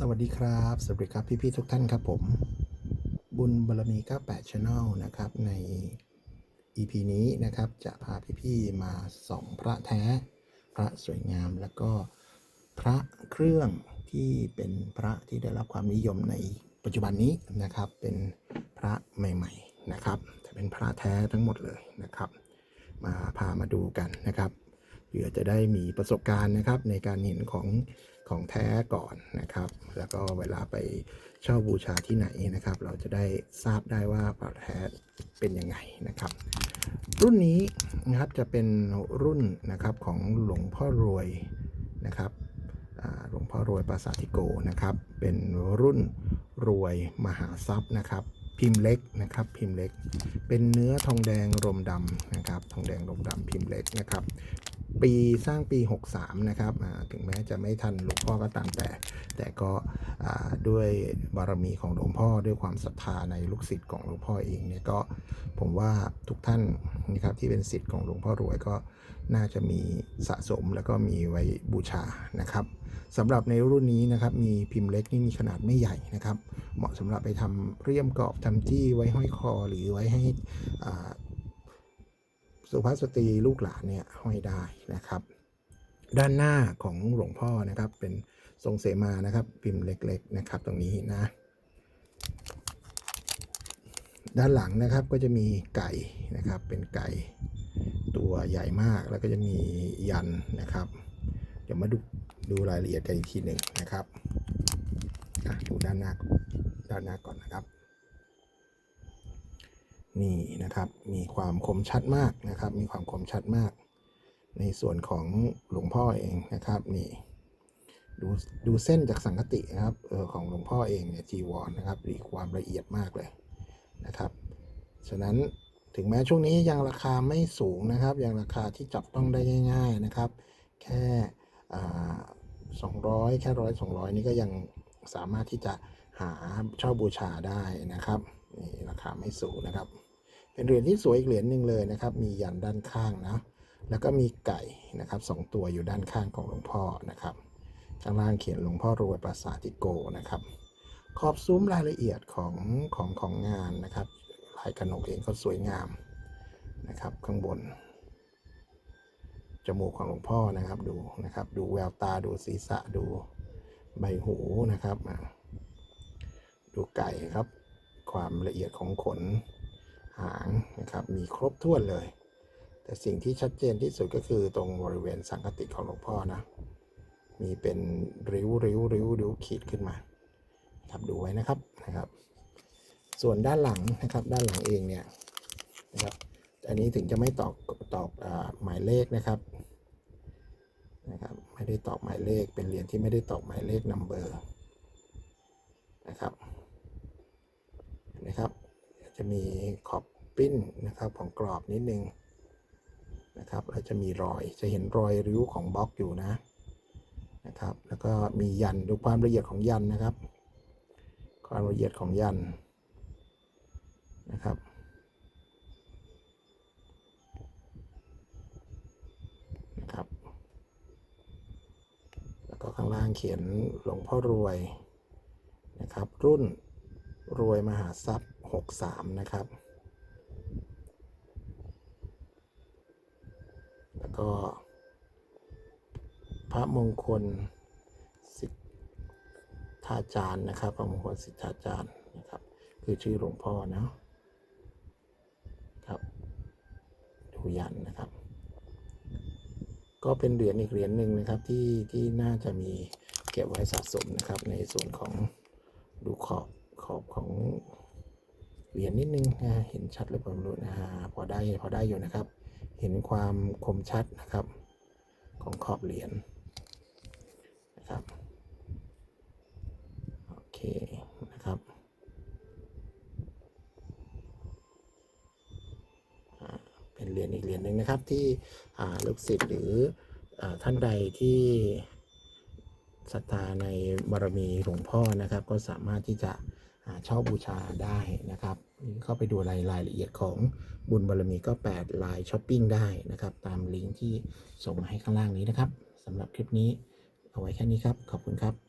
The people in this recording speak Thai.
สวัสดีครับ สวัสดีครับพี่ๆทุกท่านครับผม บุญบารมี 98 Channel นะครับ ใน EP นี้นะครับจะพาพี่ๆมาส่องพระแท้ พระสวยงามแล้วก็พระเครื่องที่เป็นพระที่ได้รับความนิยมในปัจจุบันนี้นะครับ เป็นพระใหม่ ๆนะครับจะเป็นพระแท้ทั้งหมดเลยนะครับ มาพามาดูกันนะครับ เพื่อจะได้มีประสบการณ์นะครับในการเห็นของของแท้ก่อนนะครับ แล้วก็เวลาไปเช่าบูชาที่ไหนนะครับ เราจะได้ทราบได้ว่าพระแท้เป็นยังไงนะครับ รุ่นนี้นะครับจะเป็นรุ่นนะครับของหลวงพ่อรวยนะครับหลวงพ่อรวยปราสาทิโกนะครับ เป็นรุ่นรวยมหาทรัพย์นะครับ พิมพ์เล็กนะครับ พิมพ์เล็ก เป็นเนื้อทองแดงรมดำนะครับ ทองแดงรมดำพิมพ์เล็กนะครับ ปีสร้างปี 63 นะครับถึงแม้จะไม่ทันหลวงพ่อก็ตามแต่ แต่ก็ด้วยบารมีของหลวงพ่อด้วยความศรัทธาในลูกศิษย์ของหลวงพ่อเองเนี่ยก็ผมว่าทุกท่านนะครับที่เป็นศิษย์ของหลวงพ่อรวยก็น่าจะมีสะสมแล้วก็มีไว้บูชานะครับสำหรับในรุ่นนี้นะครับมีพิมพ์เล็กนี่มีขนาดไม่ใหญ่นะครับ เหมาะสำหรับไปทำเรียมกรอบทำจี้ไว้ห้อยคอหรือไว้ให้อ่า สุภาพสตรีลูกหลานเนี่ยห้อยได้นะครับ ด้านหน้าของหลวงพ่อนะครับ เป็นทรงเสมานะครับ พิมพ์เล็ก ๆนะครับ ตรงนี้นะ ด้านหลังนะครับก็จะมีไก่นะครับ เป็นไก่ตัวใหญ่มากแล้วก็จะมียันนะครับ เดี๋ยวมาดูดูรายละเอียดกันอีกทีหนึ่งนะครับดูด้านหน้าด้านหน้าก่อนนะครับ นี่นะครับมีความคมชัดมากนะครับ มีความคมชัดมาก ในส่วนของหลวงพ่อเองนะครับนี่ดูดูเส้นจากสังคตินะครับเออของหลวงพ่อเองเนี่ยจีวรนะครับมีความละเอียดมากเลยนะครับ ฉะนั้นถึงแม้ช่วงนี้ยังราคาไม่สูงนะครับ ยังราคาที่จับต้องได้ง่าย ๆนะครับ แค่สองร้อยแค่ร้อยสองร้อยนี่ก็ยังสามารถที่จะหาเช่าบูชาได้นะครับนี่ราคาไม่สูงนะครับ เป็นเหรียญที่สวยอีกเหรียญหนึ่งเลยนะครับ มียันด้านข้างนะแล้วก็มีไก่นะครับสองตัวอยู่ด้านข้างของหลวงพ่อนะครับ ข้างล่างเขียนหลวงพ่อรวยปราสาติโกนะครับ ขอบซุ้มรายละเอียดของของของงานนะครับลายกระหนกเองก็สวยงามนะครับ ข้างบนจมูกของหลวงพ่อนะครับดูนะครับ ดูแววตาดูศีรษะดูใบหูนะครับ ดูไก่ครับ ความละเอียดของขน หางนะครับมีครบถ้วนเลย แต่สิ่งที่ชัดเจนที่สุดก็คือตรงบริเวณสังกติของหลวงพ่อนะมีเป็นริ้วริ้วริ้วริ้วขีดขึ้นมาครับดูไว้นะครับนะครับ ส่วนด้านหลังนะครับด้านหลังเองเนี่ยนะครับอันนี้ถึงจะไม่ตอกตอกอหมายเลขนะครับนะครับไม่ได้ตอกหมายเลขเป็นเหรียญที่ไม่ได้ตอกหมายเลขนัมเบอร์นะครับเห็นะครับ จะมีขอบปิ้นนะครับของกรอบนิดนึงนะครับแล้วจะมีรอยจะเห็นรอยริ้วของบล็อกอยู่นะนะครับ แล้วก็มียันดูความละเอียดของยันนะครับ ความละเอียดของยันนะครับนะครับ แล้วก็ข้างล่างเขียนหลวงพ่อรวยนะครับ รุ่น รวยมหาทรัพย์ 63 นะครับ แล้วก็ พระมงคลสิทธาจารย์นะครับ พระมงคลสิทธาจารย์นะครับ คือชื่อหลวงพ่อเนาะครับ ดูยันนะครับ ก็เป็นเหรียญอีกเหรียญหนึ่งนะครับที่ที่น่าจะมีเก็บไว้สะสมนะครับในส่วนของดูขอบ ขอบของเหรียญนิดนึงนะเห็นชัดหรือเปล่าไม่รู้นะฮะพอได้พอได้อยู่นะครับ เห็นความคมชัดนะครับ ของขอบเหรียญนะครับโอเคนะครับเป็นเหรียญอีกเหรียญหนึ่งนะครับที่ลูกศิษย์หรืออท่านใดที่ ศรัทธาในบารมีหลวงพ่อนะครับ ก็สามารถที่จะเช่าบูชาได้นะครับ เข้าไปดูรายรายละเอียดของบุญบารมีก็แปดลายช้อปปิ้งได้นะครับ ตามลิงก์ที่ส่งมาให้ข้างล่างนี้นะครับสำหรับคลิปนี้เอาไว้แค่นี้ครับ ขอบคุณครับ